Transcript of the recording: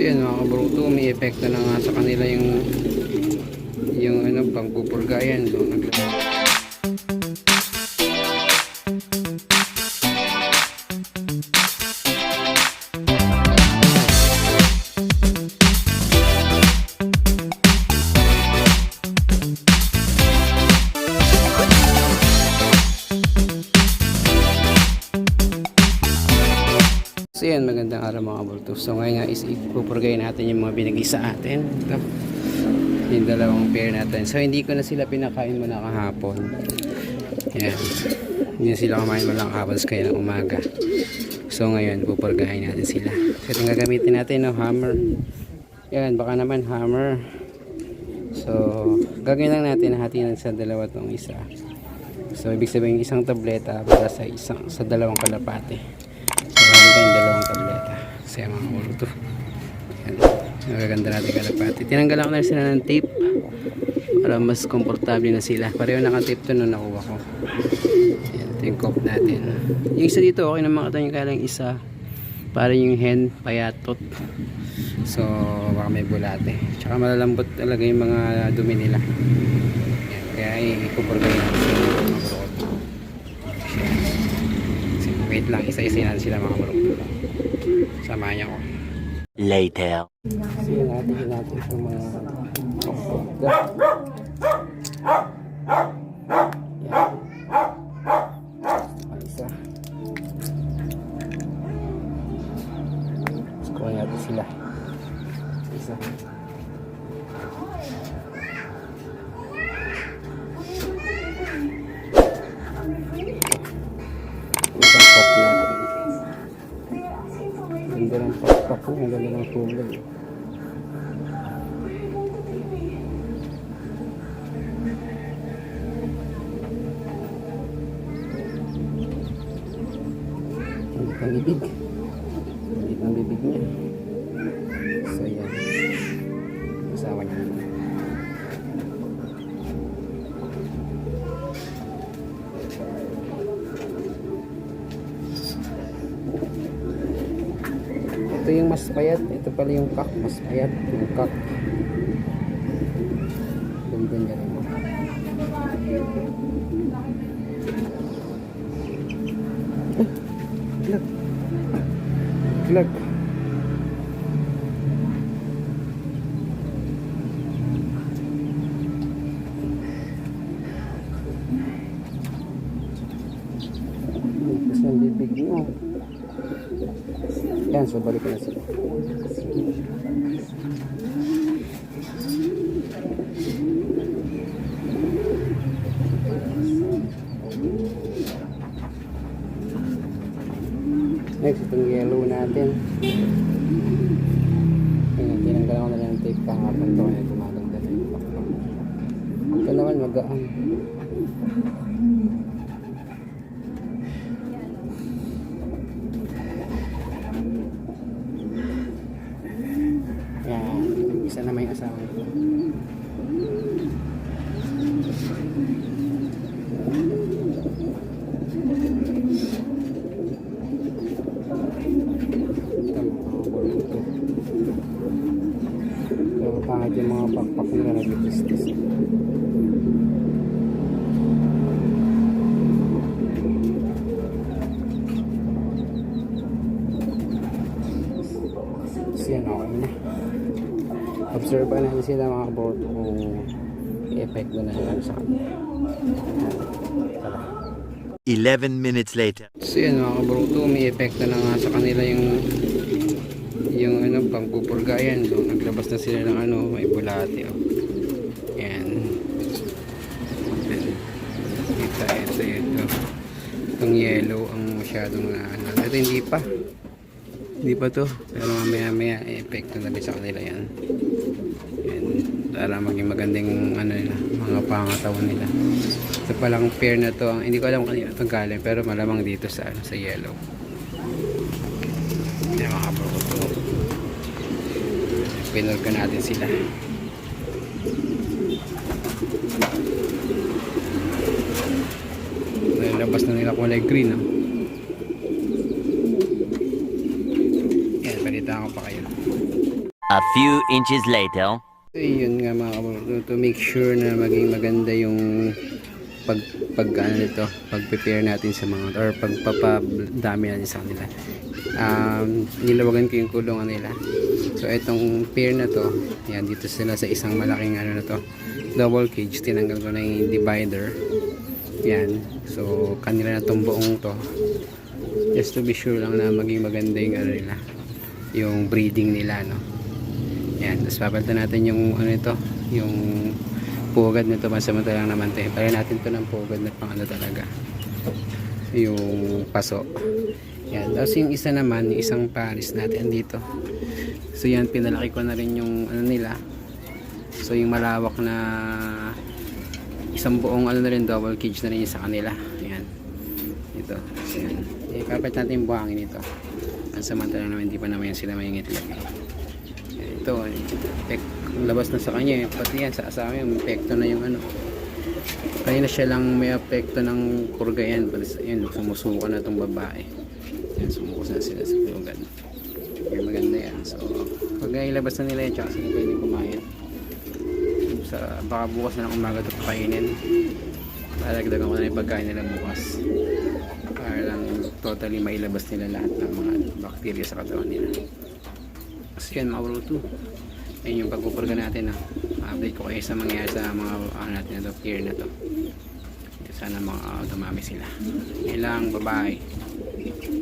So yan mga kabruto, may epekto na nga sa kanila yung yung ano, pangpupurgayan. So, nagla- So yan, magandang araw mga bulto. So ngayon nga is ipupurgay natin yung mga binigay sa atin. Ito. Yung dalawang pair natin. So hindi ko na sila pinakain muna kahapon. Yan. Hindi sila kumain muna kahapon sa kaya ng umaga. So ngayon, pupurgahin natin sila. So ito yung gagamitin natin, no, hammer. Yan, baka naman hammer. So, gagawin lang natin hatiin sa dalawa tong isa. So, ibig sabihin isang tableta para sa isang sa dalawang kalapate. Meron tayong dalawang tableta. Kasi mga ulo to. Yan. Nagaganda natin kalapate. Tinanggalan ko na sila ng tape para mas komportable na sila. Pareho naka-tape to nung nakuha ko. Yan, ito yung cope natin. Yung isa dito, okay naman kata yung kalang isa. Para yung hen, payatot. So, baka may bulate. Tsaka malalambot talaga yung mga dumi nila. Yan, kaya sila mga burot. Wait lang, isa-isa natin sila mga burot. Samahan niyo ako. Later. Kasi natin natin itong mga Yan. Isa. Score natin sila. Isa. Ganda ng pakpak ko, ang ganda ng. Hindi ang bibig. Ang bibig niya. Ito yung mas payat. Ito pala yung kak. Mas payat. Yung kak. Ganda niya rin. Look. Look. Tapos ang bibig mo. Yan, so balik na sila. Next, itong yellow natin. Ayan, tinanggalan ko na lang ng tape kahapon to yung pakpak. Ito naman magaan. Yan, isa naman yung asawa ko. Ito, mga bulto. Pero yung mga pakpak nila nag-testis. Siyan, okay na. Observe sila mga bulto kung i-effect na sila sa kanila. Tara. 11 minutes later. So yan mga kabruto, may epekto na nga sa kanila yung yung ano, pangpupurgayan. So, naglabas na sila ng ano, may bulate. Oh. Yan. Kita, ito, ito. Itong yellow ang masyadong na ano. Ito hindi pa. Hindi pa to. Pero mamaya maya, epekto na rin sa kanila yan. Yan. Para maging magandang ano nila, mga pangatawan nila. Ito palang pair na to. Hindi ko alam kanina ito galing. Pero malamang dito sa, ano, sa yellow. Yan mga bro. Pinurga natin sila. Nalabas na nila kulay green. Ah. Yan, balita ko pa kayo. A few inches later. So, yun nga mga kabro, to make sure na maging maganda yung pag pag ano nito, pag prepare natin sa mga or pagpapadami natin sa kanila. Um, nilawagan ko yung kulungan nila. So itong pair na to, yan dito sila sa isang malaking ano na to, double cage, tinanggal ko na yung divider. Yan. So kanila na tong buong to. Just to be sure lang na maging maganda yung ano nila, yung breeding nila, no. Yan, tapos papalitan natin yung ano ito, yung pugad nito pansamantalang naman tayo. Pare natin to ng pugad na pang ano talaga. Yung paso. Yan, tapos yung isa naman, yung isang paris natin dito. So yan, pinalaki ko na rin yung ano nila. So yung malawak na isang buong ano na rin, double cage na rin sa kanila. Yan. Ito. So yan. Ipapalit natin yung buhangin nito. Pansamantalang naman, hindi pa naman yan sila may itlog. Yan, ito pek, labas na sa kanya eh. pati yan sa asawa yung epekto na yung ano kanina siya lang may epekto ng kurga yan yun sumusuko na itong babae yan sumuko na sila sa kurgan kaya maganda yan. So pag ilabas na nila yan tsaka sila pwede kumain. Sa baka bukas na ng umaga ito pakainin. Palagdagan ko na yung pagkain nila bukas. Para lang totally mailabas nila lahat ng mga bacteria sa katawan nila. Kasi yan mga 2 ayun yung pagpupurga natin no? update ko kayo sa mangyayari sa mga ano natin na to na to. Sana mga dumami sila. Yun lang bye bye